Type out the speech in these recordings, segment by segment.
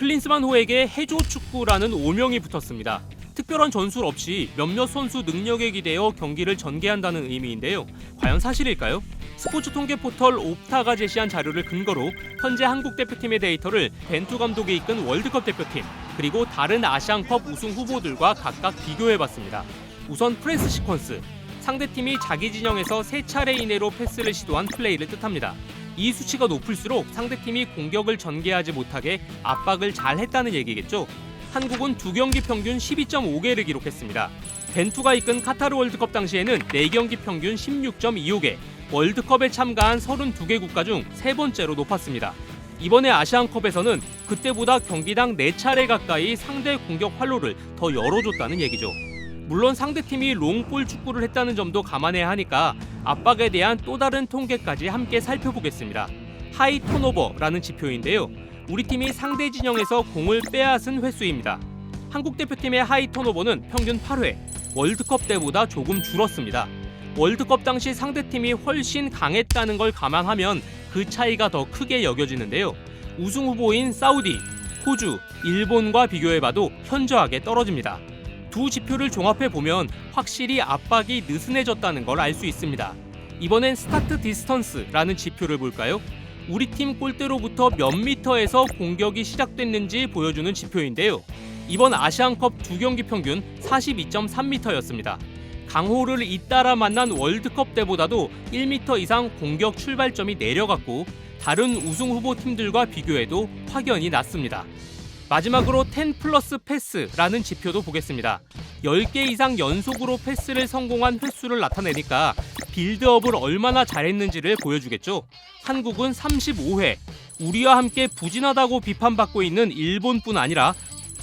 클린스만 호에게 해조 축구라는 오명이 붙었습니다. 특별한 전술 없이 몇몇 선수 능력에 기대어 경기를 전개한다는 의미인데요. 과연 사실일까요? 스포츠 통계 포털 옵타가 제시한 자료를 근거로 현재 한국 대표팀의 데이터를 벤투 감독이 이끈 월드컵 대표팀 그리고 다른 아시안컵 우승 후보들과 각각 비교해봤습니다. 우선 프레스 시퀀스 상대팀이 자기 진영에서 세 차례 이내로 패스를 시도한 플레이를 뜻합니다. 이 수치가 높을수록 상대팀이 공격을 전개하지 못하게 압박을 잘 했다는 얘기겠죠. 한국은 두 경기 평균 12.5개를 기록했습니다. 벤투가 이끈 카타르 월드컵 당시에는 4경기 평균 16.25개, 월드컵에 참가한 32개 국가 중 세 번째로 높았습니다. 이번에 아시안컵에서는 그때보다 경기당 4차례 가까이 상대 공격 활로를 더 열어줬다는 얘기죠. 물론 상대팀이 롱볼 축구를 했다는 점도 감안해야 하니까 압박에 대한 또 다른 통계까지 함께 살펴보겠습니다. 하이 턴오버라는 지표인데요. 우리 팀이 상대 진영에서 공을 빼앗은 횟수입니다. 한국 대표팀의 하이 턴오버는 평균 8회, 월드컵 때보다 조금 줄었습니다. 월드컵 당시 상대팀이 훨씬 강했다는 걸 감안하면 그 차이가 더 크게 여겨지는데요. 우승 후보인 사우디, 호주, 일본과 비교해봐도 현저하게 떨어집니다. 두 지표를 종합해 보면 확실히 압박이 느슨해졌다는 걸 알 수 있습니다. 이번엔 스타트 디스턴스라는 지표를 볼까요? 우리 팀 골대로부터 몇 미터에서 공격이 시작됐는지 보여주는 지표인데요. 이번 아시안컵 두 경기 평균 42.3m였습니다. 강호를 잇따라 만난 월드컵 때보다도 1m 이상 공격 출발점이 내려갔고 다른 우승 후보 팀들과 비교해도 확연히 낮습니다. 마지막으로 10 플러스 패스라는 지표도 보겠습니다. 10개 이상 연속으로 패스를 성공한 횟수를 나타내니까 빌드업을 얼마나 잘했는지를 보여주겠죠. 한국은 35회, 우리와 함께 부진하다고 비판받고 있는 일본뿐 아니라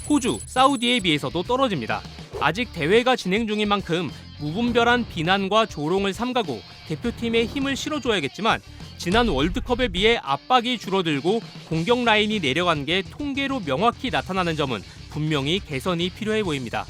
호주, 사우디에 비해서도 떨어집니다. 아직 대회가 진행 중인 만큼 무분별한 비난과 조롱을 삼가고 대표팀에 힘을 실어줘야겠지만 지난 월드컵에 비해 압박이 줄어들고 공격 라인이 내려간 게 통계로 명확히 나타나는 점은 분명히 개선이 필요해 보입니다.